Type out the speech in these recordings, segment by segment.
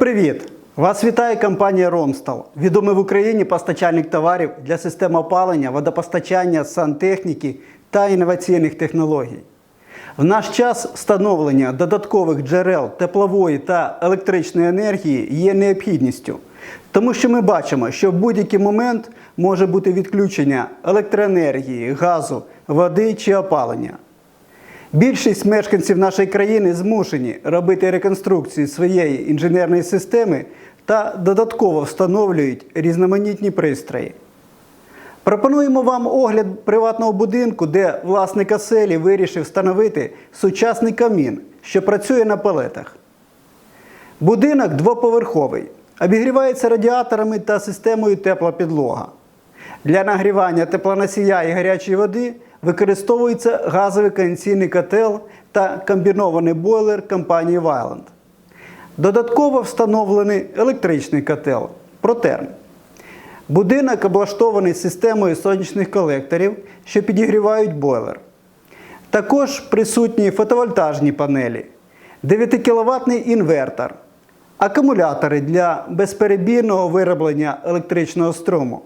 привіт! Вас вітає компанія Ромстал, відомий в Україні постачальник товарів для систем опалення, водопостачання, сантехніки та інноваційних технологій. В наш час встановлення додаткових джерел теплової та електричної енергії є необхідністю, тому що ми бачимо, що в будь-який момент може бути відключення електроенергії, газу, води чи опалення. Більшість мешканців нашої країни змушені робити реконструкцію своєї інженерної системи та додатково встановлюють різноманітні пристрої. Пропонуємо вам огляд приватного будинку, де власник оселі вирішив встановити сучасний камін, що працює на палетах. Будинок двоповерховий, обігрівається радіаторами та системою тепла підлога. Для нагрівання теплоносія і гарячої води використовується газовий конденсаційний котел та комбінований бойлер компанії Вайланд. Додатково встановлений електричний котел Протерм. Будинок облаштований системою сонячних колекторів, що підігрівають бойлер. Також присутні фотовольтажні панелі, 9 кВт інвертор, акумулятори для безперебійного вироблення електричного струму,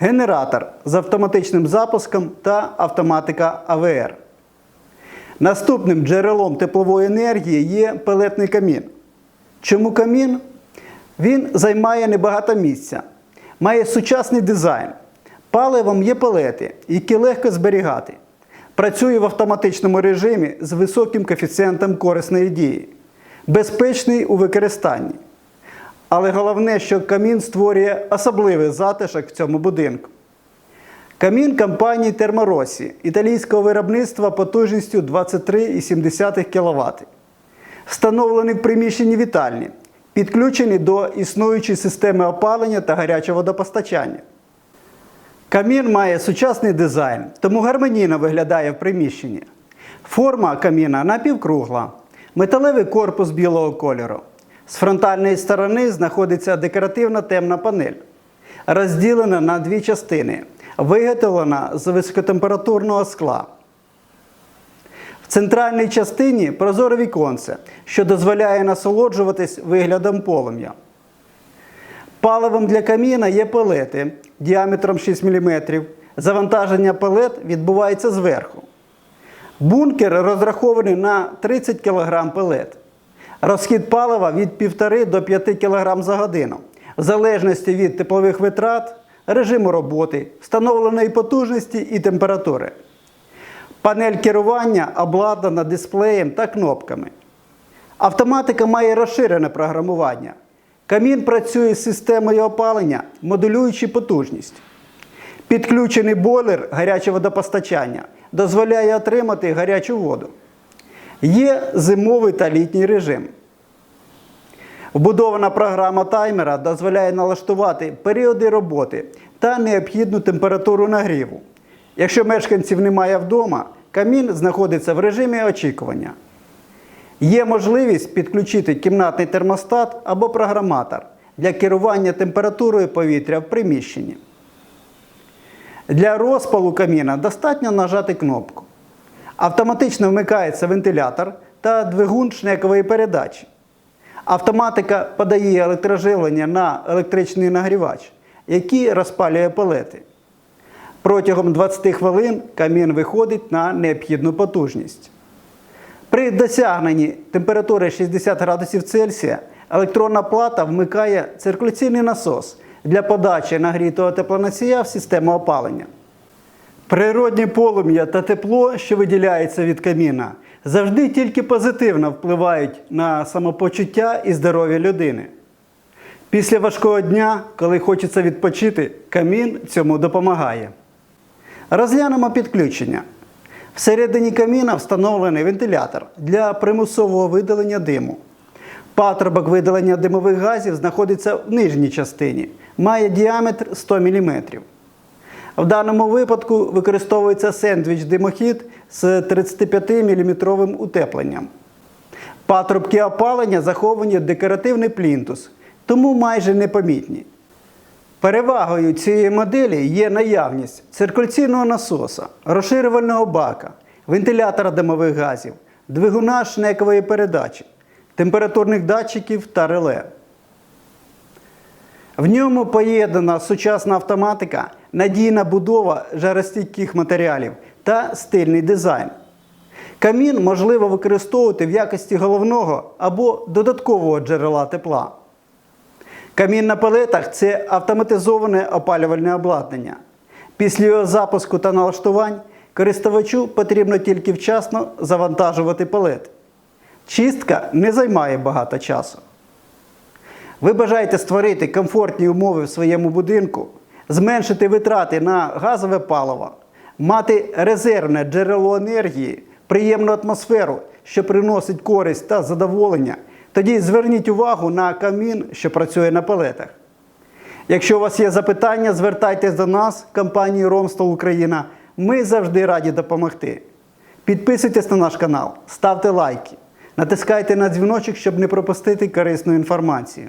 генератор з автоматичним запуском та автоматика АВР. Наступним джерелом теплової енергії є пелетний камін. Чому камін? Він займає небагато місця, має сучасний дизайн. Паливом є пелети, які легко зберігати. Працює в автоматичному режимі з високим коефіцієнтом корисної дії, безпечний у використанні. Але головне, що камін створює особливий затишок в цьому будинку. Камін компанії Терморосі італійського виробництва потужністю 23,7 кВт. Встановлений в приміщенні вітальні, підключений до існуючої системи опалення та гарячого водопостачання. Камін має сучасний дизайн, тому гармонійно виглядає в приміщенні. Форма каміна напівкругла, металевий корпус білого кольору. З фронтальної сторони знаходиться декоративна темна панель, розділена на дві частини, виготовлена з високотемпературного скла. В центральній частині прозоре віконце, що дозволяє насолоджуватись виглядом полум'я. Паливом для каміна є пелети діаметром 6 мм. Завантаження пелет відбувається зверху. Бункер розрахований на 30 кг пелет. Розхід палива від 1,5 до 5 кг за годину, в залежності від теплових витрат, режиму роботи, встановленої потужності і температури. Панель керування обладнана дисплеєм та кнопками. Автоматика має розширене програмування. Камін працює з системою опалення, модулюючи потужність. Підключений бойлер гаряче водопостачання дозволяє отримати гарячу воду. Є зимовий та літній режим. Вбудована програма таймера дозволяє налаштувати періоди роботи та необхідну температуру нагріву. Якщо мешканців немає вдома, камін знаходиться в режимі очікування. Є можливість підключити кімнатний термостат або програматор для керування температурою повітря в приміщенні. Для розпалу каміна достатньо нажати кнопку. Автоматично вмикається вентилятор та двигун шнекової передачі. Автоматика подає електроживлення на електричний нагрівач, який розпалює пелети. Протягом 20 хвилин камін виходить на необхідну потужність. При досягненні температури 60 градусів Цельсія електронна плата вмикає циркуляційний насос для подачі нагрітого теплоносія в систему опалення. Природні полум'я та тепло, що виділяється від каміна, завжди тільки позитивно впливають на самопочуття і здоров'я людини. Після важкого дня, коли хочеться відпочити, камін цьому допомагає. Розглянемо підключення. Всередині каміна встановлений вентилятор для примусового видалення диму. Патрубок видалення димових газів знаходиться в нижній частині, має діаметр 100 мм. В даному випадку використовується сендвіч-димохід з 35-мм утепленням. Патрубки опалення заховані в декоративний плінтус, тому майже непомітні. Перевагою цієї моделі є наявність циркуляційного насоса, розширювального бака, вентилятора димових газів, двигуна шнекової передачі, температурних датчиків та реле. В ньому поєднана сучасна автоматика, надійна будова жаростійких матеріалів та стильний дизайн. Камін можливо використовувати в якості головного або додаткового джерела тепла. Камін на палетах це автоматизоване опалювальне обладнання. Після його запуску та налаштувань користувачу потрібно тільки вчасно завантажувати палет. Чистка не займає багато часу. Ви бажаєте створити комфортні умови в своєму будинку, зменшити витрати на газове паливо, мати резервне джерело енергії, приємну атмосферу, що приносить користь та задоволення, тоді зверніть увагу на камін, що працює на палетах. Якщо у вас є запитання, звертайтесь до нас, компанії Ромстол Україна. Ми завжди раді допомогти. Підписуйтесь на наш канал, ставте лайки, натискайте на дзвіночок, щоб не пропустити корисну інформацію.